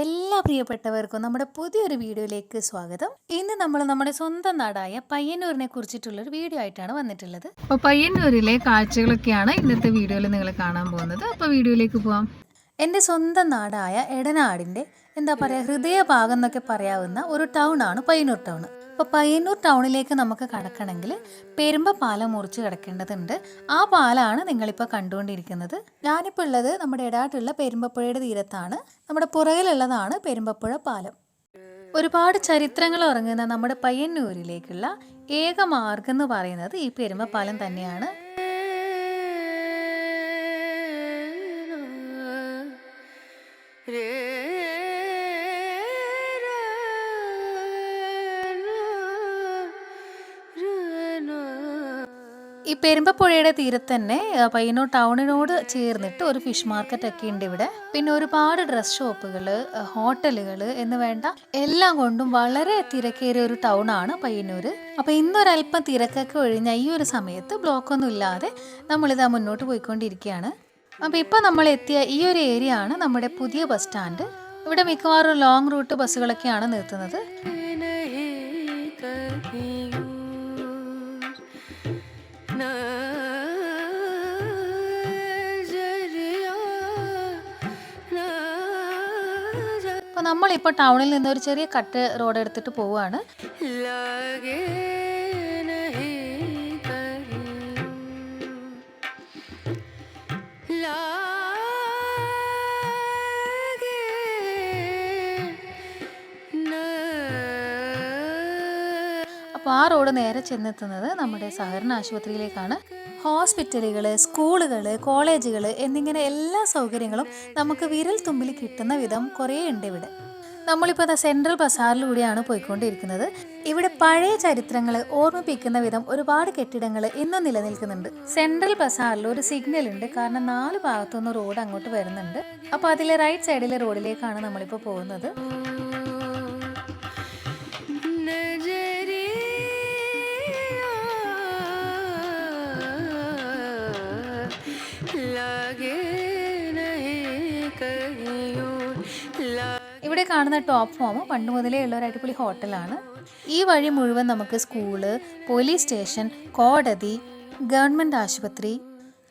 എല്ലാ പ്രിയപ്പെട്ടവർക്കും നമ്മുടെ പുതിയൊരു വീഡിയോയിലേക്ക് സ്വാഗതം. ഇന്ന് നമ്മൾ നമ്മുടെ സ്വന്തം നാടായ പയ്യന്നൂരിനെ കുറിച്ചിട്ടുള്ളൊരു വീഡിയോ ആയിട്ടാണ് വന്നിട്ടുള്ളത്. അപ്പോൾ പയ്യന്നൂരിലെ കാഴ്ചകളൊക്കെയാണ് ഇന്നത്തെ വീഡിയോയിൽ നിങ്ങൾ കാണാൻ പോകുന്നത്. അപ്പോൾ വീഡിയോയിലേക്ക് പോവാം. എന്റെ സ്വന്തം നാടായ എടനാടിന്റെ എന്താ പറയുക ഹൃദയഭാഗം എന്നൊക്കെ പറയാവുന്ന ഒരു ടൗൺ ആണ് പയ്യന്നൂർ ടൗൺ അപ്പോൾ പയ്യന്നൂർ ടൗണിലേക്ക് നമുക്ക് കടക്കണമെങ്കിൽ പെരുമ്പ പാലം മുറിച്ച് കിടക്കേണ്ടതുണ്ട്. ആ പാലാണ് നിങ്ങളിപ്പോൾ കണ്ടുകൊണ്ടിരിക്കുന്നത്. ഞാനിപ്പോൾ ഉള്ളത് നമ്മുടെ ഇടാട്ടുള്ള പെരുമ്പപ്പുഴയുടെ തീരത്താണ്. നമ്മുടെ പുറകിലുള്ളതാണ് പെരുമ്പപ്പുഴ പാലം. ഒരുപാട് ചരിത്രങ്ങൾ ഉറങ്ങുന്ന നമ്മുടെ പയ്യന്നൂരിലേക്കുള്ള ഏക മാർഗം എന്ന് പറയുന്നത് ഈ പെരുമ്പപ്പാലം തന്നെയാണ്. ഈ പെരുമ്പപ്പുഴയുടെ തീരത്ത് തന്നെ പയ്യന്നൂർ ടൗണിനോട് ചേർന്നിട്ട് ഒരു ഫിഷ് മാർക്കറ്റ് ഒക്കെ ഉണ്ട് ഇവിടെ. പിന്നെ ഒരുപാട് ഡ്രസ് ഷോപ്പുകൾ ഹോട്ടലുകൾ എന്ന് വേണ്ട എല്ലാം കൊണ്ടും വളരെ തിരക്കേറിയ ഒരു ടൗൺ ആണ് പയ്യന്നൂർ അപ്പൊ ഇന്നൊരല്പം തിരക്കൊക്കെ ഒഴിഞ്ഞ ഈ ഒരു സമയത്ത് ബ്ലോക്ക് ഒന്നും ഇല്ലാതെ നമ്മളിതാ മുന്നോട്ട് പോയിക്കൊണ്ടിരിക്കുകയാണ്. അപ്പൊ ഇപ്പൊ നമ്മൾ എത്തിയ ഈ ഒരു ഏരിയ ആണ് നമ്മുടെ പുതിയ ബസ് സ്റ്റാൻഡ് ഇവിടെ മിക്കവാറും ലോങ് റൂട്ട് ബസ്സുകളൊക്കെയാണ് നിർത്തുന്നത്. അപ്പൊ നമ്മളിപ്പോൾ ടൗണിൽ നിന്ന് ഒരു ചെറിയ കട്ട് റോഡ് എടുത്തിട്ട് പോവുകയാണ് അപ്പോൾ ആ റോഡ് നേരെ ചെന്നെത്തുന്നത് നമ്മുടെ സഹകരണ ആശുപത്രിയിലേക്കാണ്. ഹോസ്പിറ്റലുകൾ സ്കൂളുകൾ കോളേജുകൾ എന്നിങ്ങനെ എല്ലാ സൗകര്യങ്ങളും നമുക്ക് വിരൽ തുമ്പിൽ കിട്ടുന്ന വിധം കുറേ ഉണ്ട് ഇവിടെ. നമ്മളിപ്പോൾ ദാ സെൻട്രൽ ബസാറിലൂടെയാണ് പോയിക്കൊണ്ടിരിക്കുന്നത്. ഇവിടെ പഴയ ചരിത്രങ്ങൾ ഓർമ്മിപ്പിക്കുന്ന വിധം ഒരുപാട് കെട്ടിടങ്ങൾ ഇന്നും നിലനിൽക്കുന്നുണ്ട്. സെൻട്രൽ ബസാറിൽ ഒരു സിഗ്നൽ ഉണ്ട്. കാരണം നാല് ഭാഗത്തുനിന്ന് റോഡ് അങ്ങോട്ട് വരുന്നുണ്ട്. അപ്പോൾ അതിലെ റൈറ്റ് സൈഡിലെ റോഡിലേക്കാണ് നമ്മളിപ്പോൾ പോകുന്നത്. ഇവിടെ കാണുന്ന ടോപ്പ് ഫോം പണ്ട് മുതലേ ഉള്ള ഒരു അടിപൊളി ഹോട്ടലാണ്. ഈ വഴി മുഴുവൻ നമുക്ക് സ്കൂൾ പോലീസ് സ്റ്റേഷൻ കോടതി ഗവൺമെന്റ് ആശുപത്രി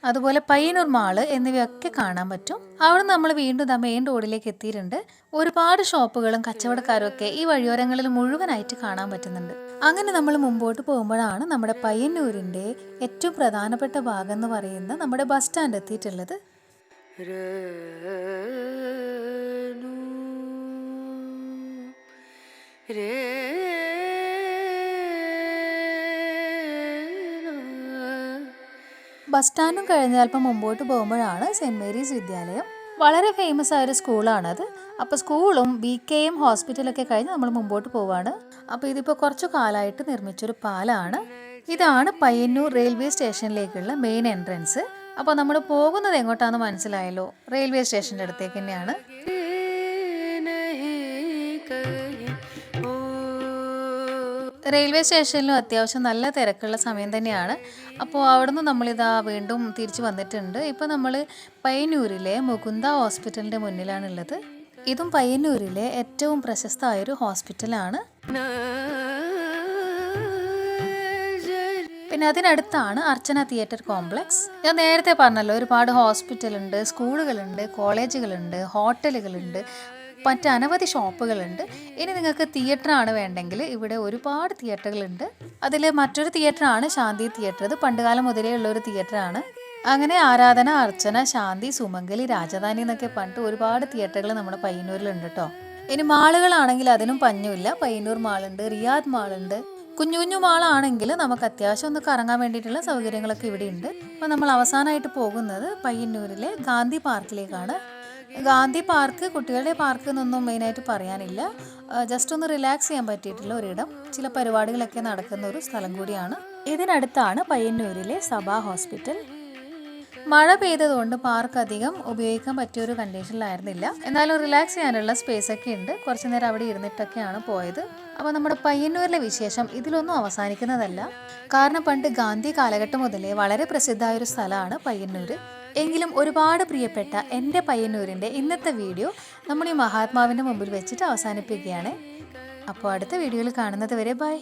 അതുപോലെ പയ്യന്നൂർ മാൾ എന്നിവയൊക്കെ കാണാൻ പറ്റും. അവിടെ നമ്മൾ വീണ്ടും ആ മെയിൻ റോഡിലേക്ക് എത്തിയിട്ടുണ്ട്. ഒരുപാട് ഷോപ്പുകളും കച്ചവടക്കാരും ഒക്കെ ഈ വഴിയോരങ്ങളിൽ മുഴുവനായിട്ട് കാണാൻ പറ്റുന്നുണ്ട്. അങ്ങനെ നമ്മൾ മുമ്പോട്ട് പോകുമ്പോഴാണ് നമ്മുടെ പയ്യന്നൂരിന്റെ ഏറ്റവും പ്രധാനപ്പെട്ട ഭാഗം എന്ന് പറയുന്ന നമ്മുടെ ബസ് സ്റ്റാൻഡ് എത്തിയിട്ടുള്ളത്. ബസ് സ്റ്റാൻഡും കഴിഞ്ഞ് അല്പം മുമ്പോട്ട് പോകുമ്പോഴാണ് സെന്റ് മേരീസ് വിദ്യാലയം. വളരെ ഫേമസ് ആയ ഒരു സ്കൂളാണത് അപ്പോൾ സ്കൂളും ബി കെ എം ഹോസ്പിറ്റലൊക്കെ കഴിഞ്ഞ് നമ്മൾ മുമ്പോട്ട് പോവാണ്. അപ്പോൾ ഇതിപ്പോൾ കുറച്ചു കാലമായിട്ട് നിർമ്മിച്ചൊരു പാലമാണ് ഇതാണ് പയ്യന്നൂർ റെയിൽവേ സ്റ്റേഷനിലേക്കുള്ള മെയിൻ എൻട്രൻസ് അപ്പോൾ നമ്മൾ പോകുന്നത് എങ്ങോട്ടാണെന്ന് മനസ്സിലായല്ലോ? റെയിൽവേ സ്റ്റേഷന്റെ അടുത്തേക്ക് തന്നെയാണ്. റെയിൽവേ സ്റ്റേഷനിലും അത്യാവശ്യം നല്ല തിരക്കുള്ള സമയം തന്നെയാണ്. അപ്പോൾ അവിടുന്ന് നമ്മളിതാ വീണ്ടും തിരിച്ചു വന്നിട്ടുണ്ട്. ഇപ്പോൾ നമ്മൾ പയ്യന്നൂരിലെ മുകുന്ദ ഹോസ്പിറ്റലിന്റെ മുന്നിലാണുള്ളത്. ഇതും പയ്യന്നൂരിലെ ഏറ്റവും പ്രശസ്തമായൊരു ഹോസ്പിറ്റലാണ്. പിന്നെ അതിനടുത്താണ് അർച്ചന തിയേറ്റർ കോംപ്ലക്സ്. ഞാൻ നേരത്തെ പറഞ്ഞല്ലോ ഒരുപാട് ഹോസ്പിറ്റലുണ്ട് സ്കൂളുകളുണ്ട് കോളേജുകളുണ്ട് ഹോട്ടലുകളുണ്ട്. മറ്റ് അനവധി ഷോപ്പുകളുണ്ട്. ഇനി നിങ്ങൾക്ക് തിയേറ്ററാണ് വേണ്ടെങ്കിൽ ഇവിടെ ഒരുപാട് തിയേറ്ററുകളുണ്ട്. അതിൽ മറ്റൊരു തിയേറ്ററാണ് ശാന്തി തിയേറ്റർ. ഇത് പണ്ടുകാലം മുതലേ ഉള്ള ഒരു തിയേറ്ററാണ്. അങ്ങനെ ആരാധന അർച്ചന ശാന്തി സുമംഗലി രാജധാനി എന്നൊക്കെ പറഞ്ഞിട്ട് ഒരുപാട് തിയേറ്ററുകൾ നമ്മുടെ പയ്യന്നൂരിലുണ്ട് കേട്ടോ ഇനി മാളുകളാണെങ്കിൽ അതിനും പഞ്ഞുമില്ല. പയ്യന്നൂർ മാളുണ്ട് റിയാദ് മാളുണ്ട്. കുഞ്ഞു കുഞ്ഞു മാളാണെങ്കിൽ നമുക്ക് അത്യാവശ്യം ഒന്ന് കറങ്ങാൻ വേണ്ടിയിട്ടുള്ള സൗകര്യങ്ങളൊക്കെ ഇവിടെ ഉണ്ട് അപ്പോൾ നമ്മൾ അവസാനമായിട്ട് പോകുന്നത് പയ്യന്നൂരിലെ ഗാന്ധി പാർക്കിലേക്കാണ്. ഗാന്ധി പാർക്ക് കുട്ടികളുടെ പാർക്ക് എന്നൊന്നും മെയിനായിട്ട് പറയാനില്ല. ജസ്റ്റ് ഒന്ന് റിലാക്സ് ചെയ്യാൻ പറ്റിയിട്ടുള്ള ഒരിടം. ചില പരിപാടികളൊക്കെ നടക്കുന്ന ഒരു സ്ഥലം കൂടിയാണ്. ഇതിനടുത്താണ് പയ്യന്നൂരിലെ സഭാ ഹോസ്പിറ്റൽ. മഴ പെയ്തതുകൊണ്ട് പാർക്ക് അധികം ഉപയോഗിക്കാൻ പറ്റിയ ഒരു കണ്ടീഷനിലായിരുന്നില്ല എന്നാലും റിലാക്സ് ചെയ്യാനുള്ള സ്പേസ് ഒക്കെ ഉണ്ട്. കുറച്ചു നേരം അവിടെ ഇരുന്നിട്ടൊക്കെയാണ് പോയത്. അപ്പോൾ നമ്മുടെ പയ്യന്നൂരിലെ വിശേഷം ഇതിലൊന്നും അവസാനിക്കുന്നതല്ല. കാരണം പണ്ട് ഗാന്ധി കാലഘട്ടം മുതലേ വളരെ പ്രസിദ്ധമായ ഒരു സ്ഥലമാണ് പയ്യന്നൂർ എങ്കിലും ഒരുപാട് പ്രിയപ്പെട്ട എന്റെ പയ്യന്നൂരിന്റെ ഇന്നത്തെ വീഡിയോ നമ്മൾ ഈ മഹാത്മാവിന്റെ മുമ്പിൽ വെച്ചിട്ട് അവസാനിപ്പിക്കുകയാണ്. അപ്പോൾ അടുത്ത വീഡിയോയിൽ കാണുന്നത് വരെ ബൈ.